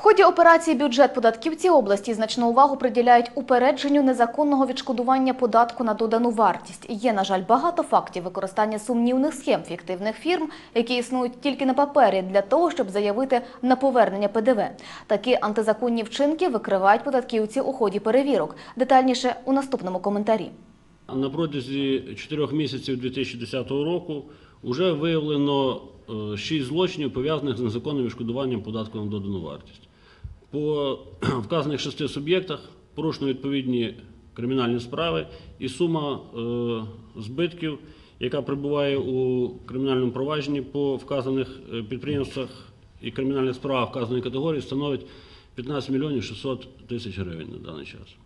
В ході операції бюджет податківці області значну увагу приділяють упередженню незаконного відшкодування податку на додану вартість. Є, на жаль, багато фактів використання сумнівних схем фіктивних фірм, які існують тільки на папері для того, щоб заявити на повернення ПДВ. Такі антизаконні вчинки викривають податківці у ході перевірок. Детальніше у наступному коментарі. На протязі чотирьох місяців 2010 року вже виявлено е, шість злочинів, пов'язаних з незаконним відшкодуванням податку на додану вартість. По вказаних шести суб'єктах порушено відповідні кримінальні справи, і сума е, збитків, яка перебуває у кримінальному провадженні по вказаних е, підприємствах і кримінальних справах вказаної категорії, становить 15 мільйонів 600 тисяч гривень на даний час.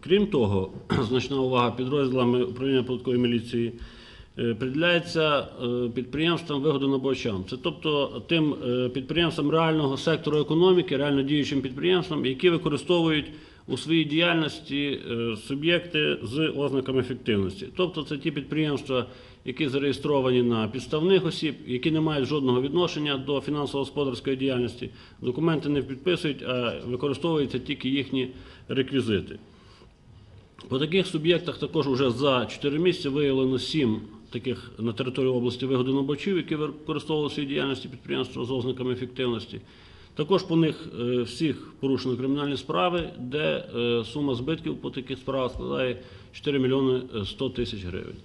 Крім того, значна увага підрозділами управління податкової міліції е, приділяється е, підприємствам вигодонабувачам. Це тобто тим е, підприємствам реального сектору економіки, реально діючим підприємствам, які використовують у своїй діяльності е, суб'єкти з ознаками ефективності. Тобто це ті підприємства, які зареєстровані на підставних осіб, які не мають жодного відношення до фінансово-господарської діяльності, документи не підписують, а використовуються тільки їхні реквізити. По таких суб'єктах також вже за 4 місяці виявлено 7 таких на території області вигодено бачів, які використовувалися в діяльності підприємства з ознаками ефективності. Також по них е, всіх порушено кримінальні справи, де е, сума збитків по таких справах складає 4 мільйони 100 тисяч гривень.